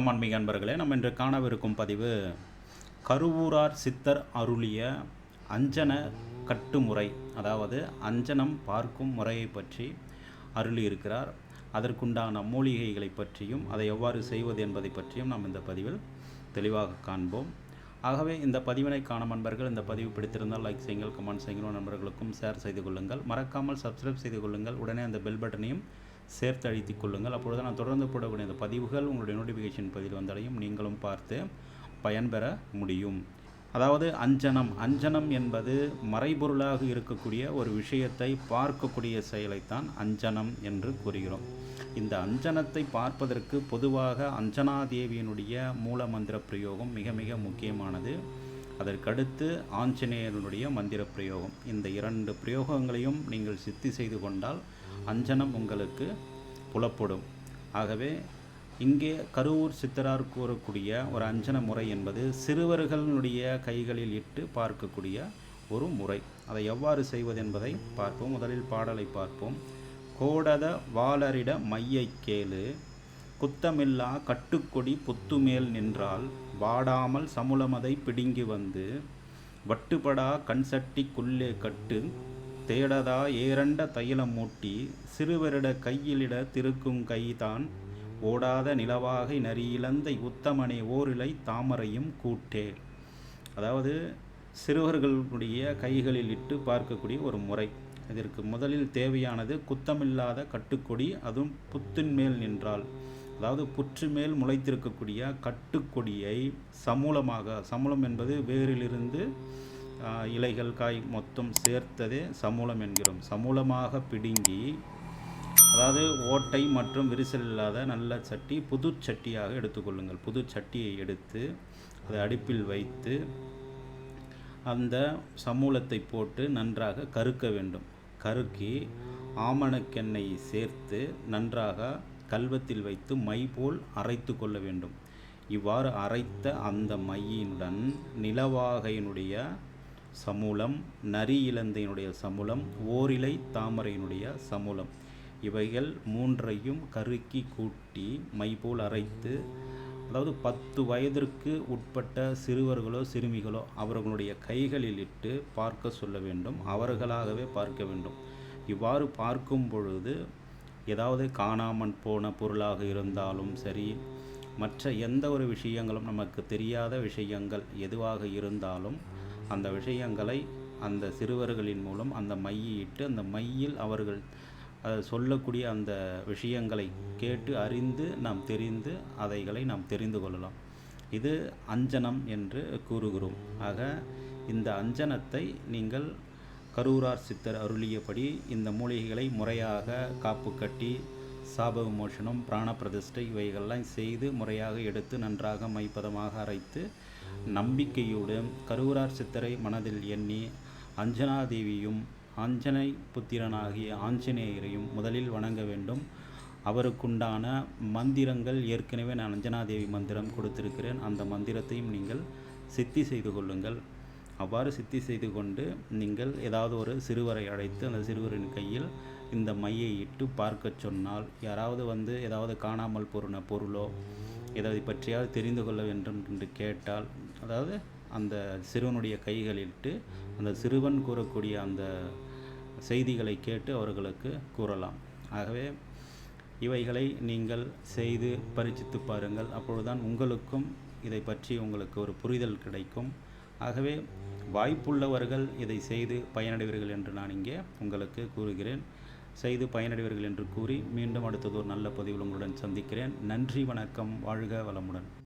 ஆன்மீக அன்பர்களே. நம்ம இன்று காணவிருக்கும் பதிவு கருவூரார் சித்தர் அருளிய அஞ்சன கட்டுமுறை. அதாவது அஞ்சனம் பார்க்கும் முறையை பற்றி அருளி இருக்கிறார் அதற்குண்டான மூலிகைகளை பற்றியும் அதை எவ்வாறு செய்வது என்பதை பற்றியும் நாம் இந்த பதிவில் தெளிவாக காண்போம். ஆகவே இந்த பதிவினை காணும் நண்பர்கள் இந்த பதிவு பிடித்திருந்தால் லைக் செய்யுங்கள் கமெண்ட் செய்யுங்கள் நண்பர்களுக்கும் ஷேர் செய்து கொள்ளுங்கள். மறக்காமல் சப்ஸ்கிரைப் செய்து கொள்ளுங்கள். உடனே அந்த பெல் பட்டனையும் சேர்த்து அழித்து கொள்ளுங்கள். அப்பொழுது நான் தொடர்ந்து போடக்கூடிய இந்த பதிவுகள் உங்களுடைய நோட்டிஃபிகேஷன் பதிவில் வந்தடையும். நீங்களும் பார்த்து பயன்பெற முடியும். அதாவது அஞ்சனம். அஞ்சனம் என்பது மறைபொருளாக இருக்கக்கூடிய ஒரு விஷயத்தை பார்க்கக்கூடிய செயலைத்தான் அஞ்சனம் என்று கூறுகிறோம். இந்த அஞ்சனத்தை பார்ப்பதற்கு பொதுவாக அஞ்சனாதேவியினுடைய மூல மந்திர பிரயோகம் மிக மிக முக்கியமானது. அதற்கடுத்து ஆஞ்சநேயனுடைய மந்திர பிரயோகம். இந்த இரண்டு பிரயோகங்களையும் நீங்கள் சித்தி செய்து கொண்டால் அஞ்சனம் உங்களுக்கு புலப்படும். ஆகவே இங்கே கரூர் சித்தரார் கூறக்கூடிய ஒரு அஞ்சன முறை என்பது சிறுவர்களுடைய கைகளில் இட்டு பார்க்கக்கூடிய ஒரு முறை. அதை எவ்வாறு செய்வது என்பதை பார்ப்போம். முதலில் பாடலை பார்ப்போம். கோடத வாளரிட மையை கேளு. குத்தமில்லா கட்டுக்கொடி புத்துமேல் நின்றால் வாடாமல் சமுலமதை பிடுங்கி வந்து. வட்டுப்படா கண்சட்டிக்குள்ளே கட்டு. தேடதா ஏரண்ட தைலம் மூட்டி சிறுவரிட கையிலிட திருக்கும் கைதான். ஓடாத நிலவாகை நரியிழந்தை உத்தமனை ஓரிலை தாமரையும் கூட்டே. அதாவது சிறுவர்களுடைய கைகளில் இட்டு பார்க்கக்கூடிய ஒரு முறை. இதற்கு முதலில் தேவையானது குத்தமில்லாத கட்டுக்கொடி அதுவும் புத்தின் மேல் நின்றால். அதாவது புற்று மேல் முளைத்திருக்கக்கூடிய கட்டுக்கொடியை சமூலமாக சமூலம் என்பது வேரிலிருந்து இலைகள் காய் மொத்தம் சேர்த்ததே சமூலம் என்கிறோம். சமூலமாக பிடுங்கி அதாவது ஓட்டை மற்றும் விரிசல் இல்லாத நல்ல சட்டி புது சட்டியாக எடுத்துக்கொள்ளுங்கள் புது சட்டியை எடுத்து அதை அடுப்பில் வைத்து அந்த சமூலத்தை போட்டு நன்றாக கருக்க வேண்டும். கருக்கி ஆமணக்கெண்ணெய் சேர்த்து நன்றாக கல்வத்தில் வைத்து மை போல் அரைத்து கொள்ள வேண்டும். இவ்வாறு அரைத்த அந்த மையினுடன் நிலவாகையினுடைய சமூலம் நரி இலந்தையினுடைய சமூலம் ஓரிலை தாமரையினுடைய சமூலம். இவைகள் மூன்றையும் கருக்கி கூட்டி மை போல் அரைத்து அதாவது பத்து வயதிற்கு உட்பட்ட சிறுவர்களோ சிறுமிகளோ அவர்களுடைய கைகளில் இட்டு பார்க்க சொல்ல வேண்டும் அவர்களாகவே பார்க்க வேண்டும். இவ்வாறு பார்க்கும் பொழுது ஏதாவது காணாமல் போன பொருளாக இருந்தாலும் சரி மற்ற எந்த ஒரு விஷயங்களும் நமக்கு தெரியாத விஷயங்கள் எதுவாக இருந்தாலும் அந்த விஷயங்களை அந்த சிறுவர்களின் மூலம் அந்த மையிட்டு அந்த மையில் அவர்கள் சொல்லக்கூடிய அந்த விஷயங்களை கேட்டு அறிந்து நாம் தெரிந்து அதைகளை நாம் தெரிந்து கொள்ளலாம். இது அஞ்சனம் என்று கூறுகிறோம். ஆக இந்த அஞ்சனத்தை நீங்கள் கரூரார் சித்தர் அருளியபடி இந்த மூலிகைகளை முறையாக காப்பு கட்டி சாப விமோசனம் பிராண பிரதிஷ்டை இவைகள்லாம் செய்து முறையாக எடுத்து நன்றாக மைப்பதமாக அரைத்து நம்பிக்கையோடு கருவூரார் சித்தரை மனதில் எண்ணி அஞ்சனாதேவியும் ஆஞ்சனை புத்திரனாகிய ஆஞ்சநேயரையும் முதலில் வணங்க வேண்டும். அவருக்குண்டான மந்திரங்கள் ஏற்கனவே நான் அஞ்சனாதேவி மந்திரம் கொடுத்திருக்கிறேன். அந்த மந்திரத்தையும் நீங்கள் சித்தி செய்து கொள்ளுங்கள். அவ்வாறு சித்தி செய்து கொண்டு நீங்கள் ஏதாவது ஒரு சிறுவரை அழைத்து அந்த சிறுவரின் கையில் இந்த மையை இட்டு பார்க்க சொன்னால் யாராவது வந்து ஏதாவது காணாமல் போன பொருளோ எதாவது பற்றியாவது தெரிந்து கொள்ள வேண்டும் என்று கேட்டால் அதாவது அந்த சிறுவனுடைய கைகளிட்டு அந்த சிறுவன் கூறக்கூடிய அந்த செய்திகளை கேட்டு அவர்களுக்கு கூறலாம். ஆகவே இவைகளை நீங்கள் செய்து பரிச்சித்து பாருங்கள். அப்பொழுதுதான் உங்களுக்கும் இதை பற்றி உங்களுக்கு ஒரு புரிதல் கிடைக்கும். ஆகவே வாய்ப்புள்ளவர்கள் இதை செய்து பயனடைவீர்கள் என்று நான் இங்கே உங்களுக்கு கூறுகிறேன். செய்து பயனடைவீர்கள் என்று கூறி மீண்டும் அடுத்தது ஒரு நல்ல பதிவில் உங்களுடன் சந்திக்கிறேன். நன்றி வணக்கம். வாழ்க வளமுடன்.